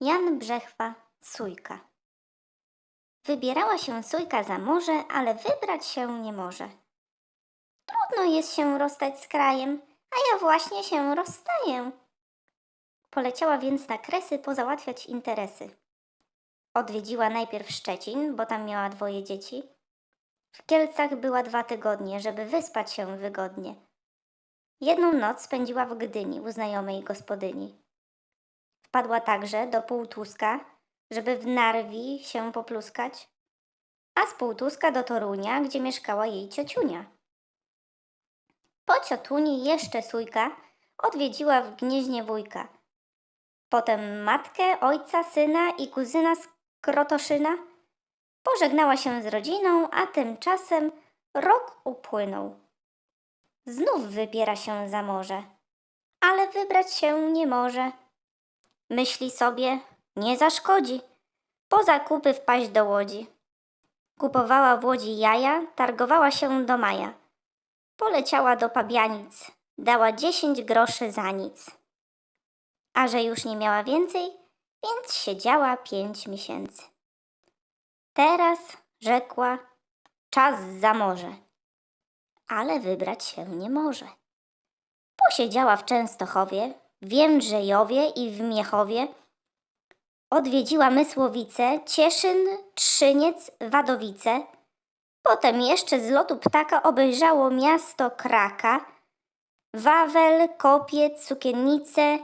Jan Brzechwa, Sójka. Wybierała się Sójka za morze, ale wybrać się nie może. Trudno jest się rozstać z krajem, a ja właśnie się rozstaję. Poleciała więc na kresy pozałatwiać interesy. Odwiedziła najpierw Szczecin, bo tam miała dwoje dzieci. W Kielcach była dwa tygodnie, żeby wyspać się wygodnie. Jedną noc spędziła w Gdyni u znajomej gospodyni. Wpadła także do Półtuska, żeby w Narwi się popluskać, a z Półtuska do Torunia, gdzie mieszkała jej ciociunia. Po ciotuni jeszcze sójka odwiedziła w Gnieźnie wujka. Potem matkę, ojca, syna i kuzyna z Krotoszyna. Pożegnała się z rodziną, a tymczasem rok upłynął. Znów wybiera się za morze, ale wybrać się nie może. Myśli sobie, nie zaszkodzi. Po zakupy wpaść do łodzi. Kupowała w łodzi jaja, targowała się do maja. Poleciała do pabianic, dała dziesięć groszy za nic. A że już nie miała więcej, więc siedziała pięć miesięcy. Teraz, rzekła, czas za morze. Ale wybrać się nie może. Posiedziała w Częstochowie, w Jędrzejowie i w Miechowie. Odwiedziła Mysłowice, Cieszyn, Trzyniec, Wadowice. Potem jeszcze z lotu ptaka obejrzało miasto Kraka, Wawel, Kopiec, Sukiennice,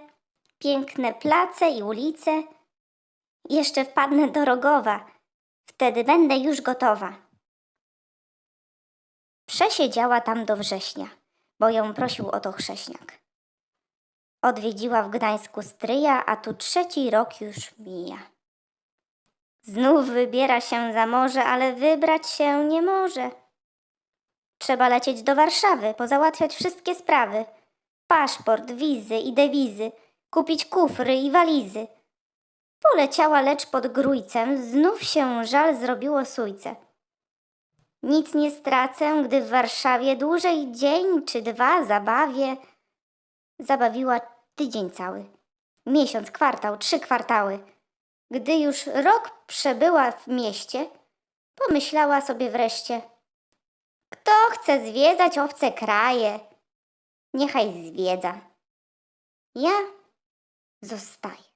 piękne place i ulice. Jeszcze wpadnę do Rogowa, wtedy będę już gotowa. Przesiedziała tam do września, bo ją prosił o to chrześniak. Odwiedziła w Gdańsku stryja, a tu trzeci rok już mija. Znów wybiera się za morze, ale wybrać się nie może. Trzeba lecieć do Warszawy, pozałatwiać wszystkie sprawy. Paszport, wizy i dewizy, kupić kufry i walizy. Poleciała lecz pod grójcem, znów się żal zrobiło sójce. Nic nie stracę, gdy w Warszawie dłużej dzień czy dwa zabawię. Zabawiła tydzień cały, miesiąc, kwartał, trzy kwartały. Gdy już rok przebyła w mieście, pomyślała sobie wreszcie: Kto chce zwiedzać obce kraje, niechaj zwiedza. Ja zostaję.